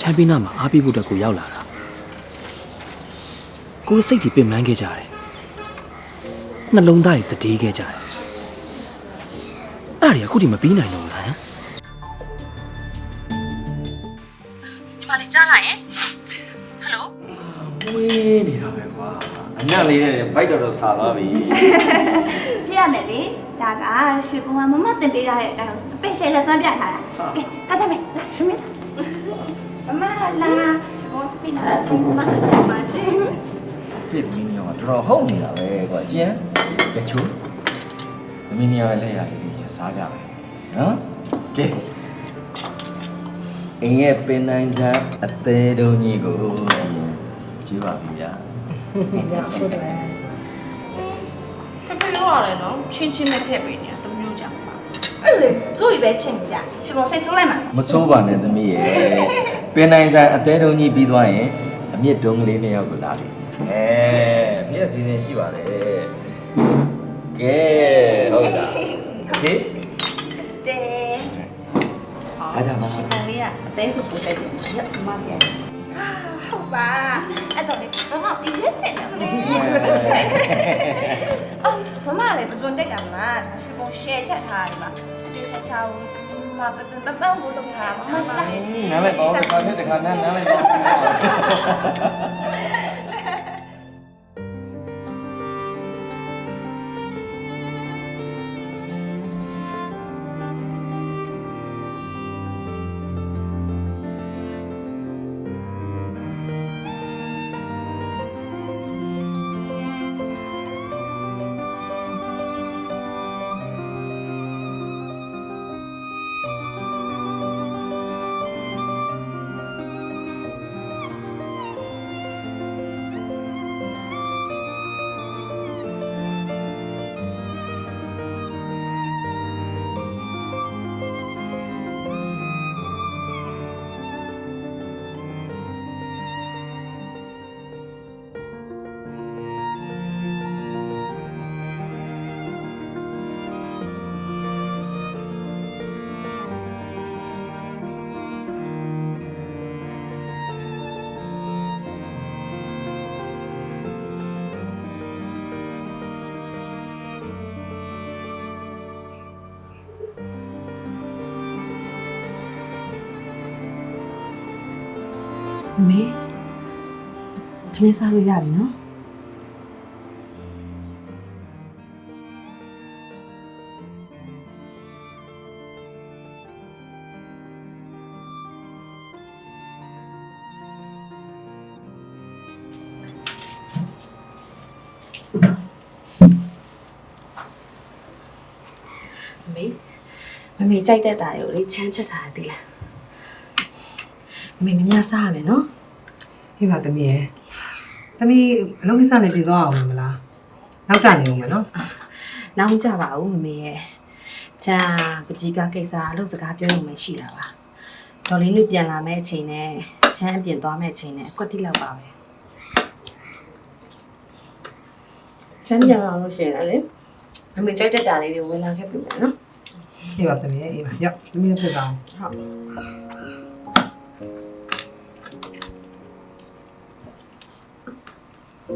ချန်ပီယံမှာအားပေးဖို့အတွက်ကိုရောက်လာတာကိုယ်စိတ်တွေပင်ပန်းခဲ့ကြတယ်နှလုံးသားတွေစတေးခဲ့ကြတယ်အဲ့ဒါတွေကအခုထိမပြီးနိုင်တော့ဘူးလားဟမ်ညီမလေးကြားလာရင်ဟယ်လိုဝေးနေတာပဲကွာအနက်လေးနဲ့ဘိုက်တော်တော်ဆာသွားပြီဖြစ်ရမယ်လေဒါကရွှေဘုံကမမတင်ပေးရတဲ့အဲ special lesson ပြထားတာကဲစားစားမယ်လာရွှေမင်း မမလာရွှေဘုံပြနေတာမမမရှိပြည့်သမီးမျိုးကတော်တော်ဟုတ်နေတာပဲကွာကျန်ကြချိုးသမီးမျိုးရဲ့လက်ရလေးကြီးစားကြမယ်နော်ကဲအင်းရဲ့ပင်နိုင်စားအသေးတုံးကြီးကိုကြည့်ပါပြီဗျာဖဖေရောရတယ်နော်ချင်းချင်းနဲ့ဖက်ပေးနေတာတမျိုးကြောင့်ပါအဲ့လေသူ့ကြီးပဲချင်နေကြရွှေဘုံစိတ်ဆိုးလိုက်မှာမစိုးပါနဲ့သမီးရဲ့ ပင်နိုင်စားအသေးတုံးကြီးပြီးသွားရင်အမြင့်တုံးကလေးနှစ်ယောက်ကိုလာပြီအဲပြည့်စီစဉ်ရှိပါတယ်ကဲဟုတ်လားကဲတဲစားကြပါတန်လေးကအသေးဆိုပို့တိုက်တယ်ရမစီရဟုတ်ပါအဲ့တော့လေမမအရေးချင်တယ်လေအော်မမလည်းပဇွန်တိုက်တာမလားဒါရွှေဘုံ share ချက်ထားတယ်ပါအတေးချက်ချောင်း မပပပပန်းကိုလုပ်ထားမမစားရရှိနားလိုက်ပါဦးတစ်ခါနဲ့တစ်ခါနားနားလိုက်ပါဦး မေသမင်းစားလို့ရပြီနော်မေမမေကြိုက်တဲ့တာတွေကိုလေချမ်းချက်ထားတယ်သိလား မမေမများစားရမယ်နော်ဟေးပါသမီးရဲ့သမီးအလုပ်ကိစ္စနဲ့ပြည်သွားအောင်မလားနောက်ကျနေဦးမယ်နော်နောက်မကြပါဘူးမမေရဲ့ချာပကြီးကကိစ္စအလုပ်စကားပြောရုံပဲရှိတာပါဒေါ်လေးလူပြန်လာမယ့်အချိန်နဲ့ချမ်းအပြင်သွားမယ့်အချိန်နဲ့အကွက်တိလောက်ပါပဲချမ်းပြန်လာလို့ရှိရင်လည်းမမေကြိုက်တဲ့တာလေးတွေဝင်လာခဲ့ပြီမယ်နော်ဟေးပါသမီးရဲ့အေးပါရောက်သမီးနဲ့ဖြစ်သွားအောင်ဟုတ် အာ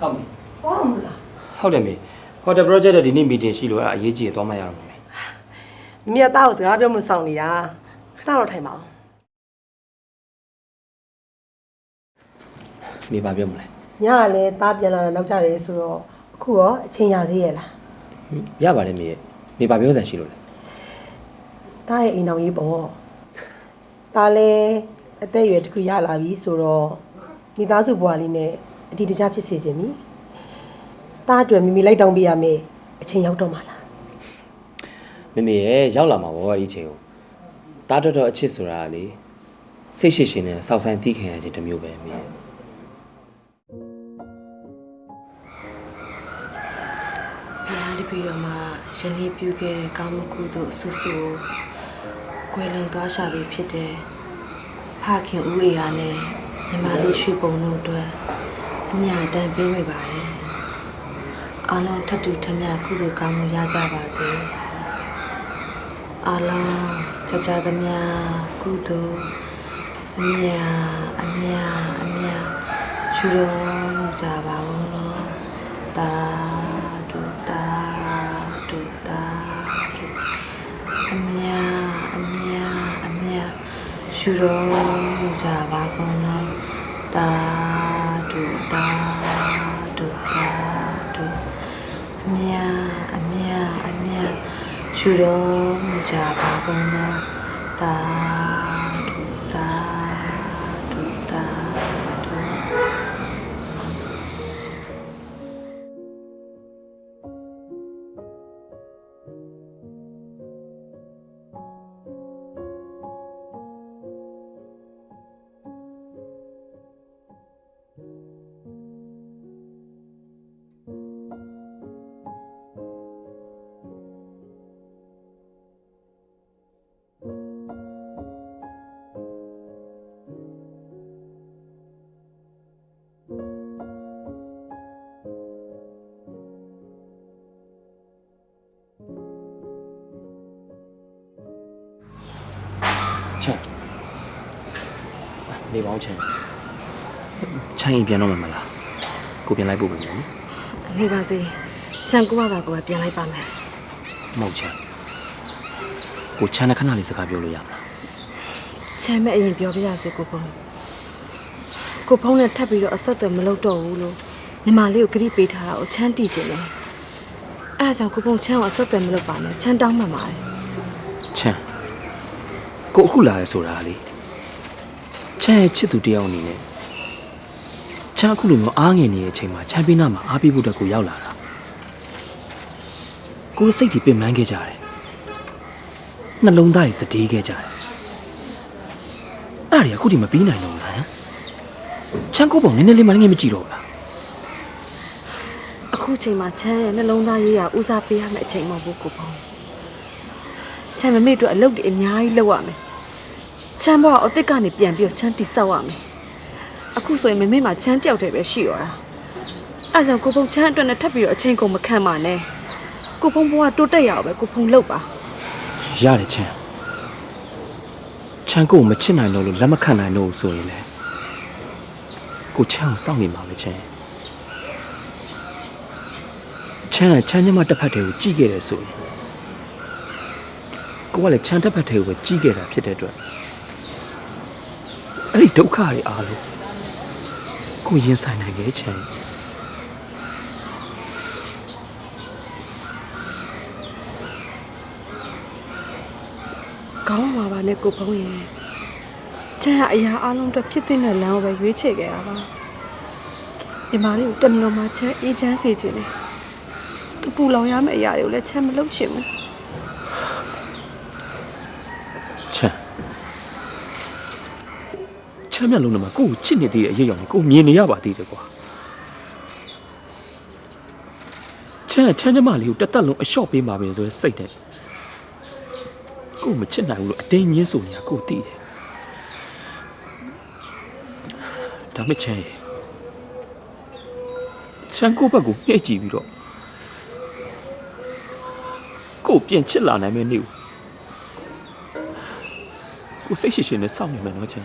ဟုတ်ပြီသွားမလားဟုတ်တယ်မေဟိုတယ် project တဲ့ဒီနေ့ meeting ရှိလို့အဲ့ဒါအရေးကြီးရသွားမှရတော့မယ်မေမမေကတားကိုစကားပြောမဆောင်နေတာခဏတော့ထိုင်ပါအောင်မေဘာပြောမလဲ ညကလည်းတားပြန်လာတာနောက်ကျတယ်ဆိုတော့အခုရောအချိန်ရသေးရဲ့လားဟင်ရပါတယ်မေမေဘာပြောစံရှိလို့လဲတားရဲ့အိမ်တော်ကြီးပေါ့တားလည်းအသက်အရွယ်တစ်ခုရလာပြီဆိုတော့မိသားစုဘဝလေးနဲ့အတီတကျဖြစ်စေခြင်းပြီတားအတွက်မိမိလိုက်တောင်းပေးရမယ်အချိန်ရောက်တော့မှလားမေမေရဲ့ရောက်လာမှာပေါ့ဒီအချိန်ကိုတားတော်တော်အချစ်ဆိုတာကလေစိတ်ရှိရှိနဲ့စောက်ဆိုင်သီးခင်ရခြင်းတစ်မျိုးပဲမေ ပည့်တော်မှာယနေ့ပြုခဲ့တဲ့ကောင်းမှုကုသိုလ်အဆူဆူကိုကွယ်လွန်သွားရှာပြီဖြစ်တယ်ဖခင်ဦးအေဟာနဲ့ညီမလေးရွှေပုံတို့အတွက်အမြတ်တမ်းပေးဝေပါတယ်အားလုံးထပ်တူထပ်မြတ်ကုသိုလ်ကောင်းမှုရကြပါစေအားလုံးကြကြသမျှကုသိုလ်အမြတ်အမြတ်အမြတ်ယူတော်မူကြပါဦးလို့တာ ယူတော်မူကြပါကုန်လောတာဒုတာဒုတာဒုအမြအမြအမြယူတော်မူကြပါကုန်လောတာ နေပေါင်းချမ်းချမ်းရင်ပြန်တော့မှာမလားကိုပြန်လိုက်ပို့ပြီနော်နေပါစေချန်ကူပါကကိုပဲပြန်လိုက်ပါမယ်မဟုတ်ချမ်းကိုချမ်းနဲ့ခဏလေးစကားပြောလို့ရမလားချမ်းမဲ့အရင်ပြောပြရစေကိုဖုန်းကိုဖုန်းနဲ့ထပ်ပြီးတော့အဆက်အသွယ်မလုပ်တော့ဘူးလို့ညီမလေးကိုဂရိပေးထားတာကိုချမ်းတီချင်တယ်အဲဒါကြောင့်ကိုဖုန်းချမ်းကိုအဆက်အသွယ်မလုပ်ပါနဲ့ချမ်းတောင်းမှန်ပါတယ်ချမ်းကိုအခုလာရဲဆိုတာလေ ချမ်းရဲ့ချစ်သူတယောက်အနေနဲ့ချမ်းအခုလိုမျိုးအားငယ်နေတဲ့အချိန်မှာချမ်းပီနာမှာအားပေးဖို့အတွက်ကိုရောက်လာတာကိုယ်စိတ်တွေပင်ပန်းခဲ့ကြတယ်နှလုံးသားတွေစတေးခဲ့ကြတယ်အဲ့ဒါတွေကအခုဒီမပြီးနိုင်တော့ဘူးလားဟမ်ချမ်းကိုပုံနည်းနည်းလေးမှလည်းငယ်မကြည့်တော့ဘူးလားအခုချိန်မှာချမ်းရဲ့နှလုံးသားရေးရဦးစားပေးရမယ့်အချိန်မဟုတ်ဘူးကိုဖုန်းချမ်းမမေ့တို့အလုပ်တွေအများကြီးလုပ်ရမယ် ချမ်းဘောအစ်စ်ကနေပြန်ပြီးတော့ချမ်းတိဆောက်ရမယ်အခုဆိုရင်မမေ့မှာချမ်းတယောက်တည်းပဲရှိရတာအဲဒါကြောင့်ကိုဖုန်းချမ်းအတွက်နဲ့ထပ်ပြီးတော့အချိန်ကုန်မခံပါနဲ့ကိုဖုန်းဘဝတိုးတက်ရအောင်ပဲကိုဖုန်းလုပ်ပါရတယ်ချမ်းချမ်းကိုကိုမချစ်နိုင်တော့လို့လက်မခံနိုင်တော့ဘူးဆိုရင်လေကိုချမ်းကိုစောင့်နေမှာပဲချမ်းချမ်းကချမ်းညမတစ်ဖက်တည်းကိုကြည့်ခဲ့တယ်ဆိုရင်ကိုကလည်းချမ်းတစ်ဖက်တည်းကိုပဲကြည့်ခဲ့တာဖြစ်တဲ့အတွက်အဲ့ ဒီဒုက္ခတွေအားလုံးကိုရင်ဆိုင်နိုင်ခဲ့ချမ်းကောင်းပါပါနဲ့ကိုဖုန်းရင်ချမ်းကအရာအလုံးအတွက်ဖြစ်တဲ့လမ်းကိုပဲရွေးချယ်ခဲ့တာပါဒီမာလေးကိုတမန်တော်မှာချမ်းအေးချမ်းစေခြင်းနဲ့သူပူလောင်ရမယ့်အရာတွေကိုလည်းချမ်းမလုပ်ချင်ဘူး ချမ်းချ မ်းမြတ်လုံးနဲ့မှာကိုကိုချစ်နေသေးတဲ့အရေးအကြောင်းကိုကိုမြင်နေရပါသေးတယ်ကွာချမ်းကချမ်းညမလေးကိုတစ်သက်လုံးအလျှော့ပေးမှာပဲဆိုရင်စိတ်နဲ့ကိုမချစ်နိုင်ဘူးလို့အတင်းညင်းဆိုနေတာကိုသိတယ်ဒါမဲ့ချမ်းရဲ့ချမ်းကိုဘက်ကိုညှိကြည့်ပြီးတော့ကိုပြန်ချစ်လာနိုင်မယ့်နေ့ကိုကိုစိတ်ရှိရှိနဲ့စောင့်နေမယ်နော်ချင်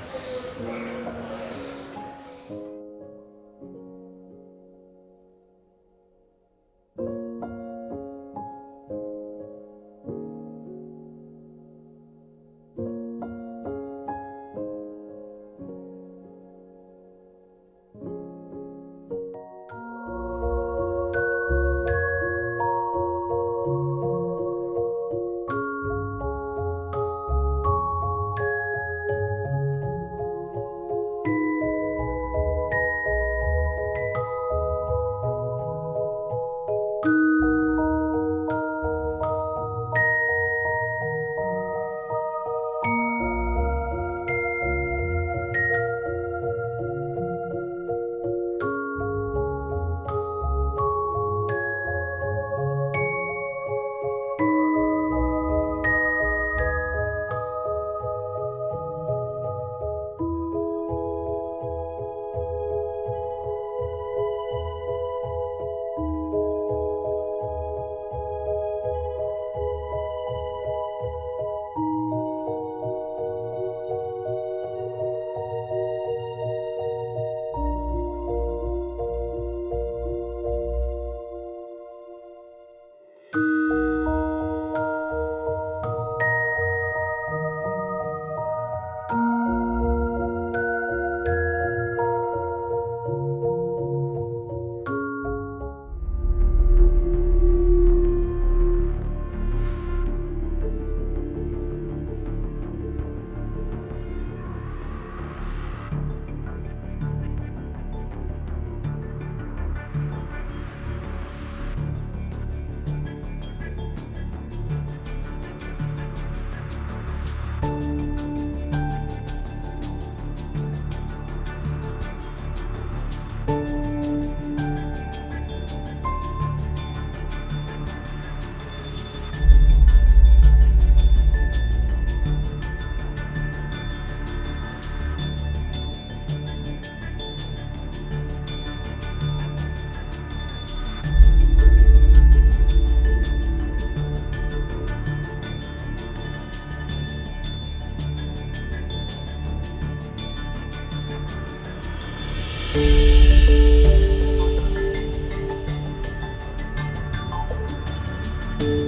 you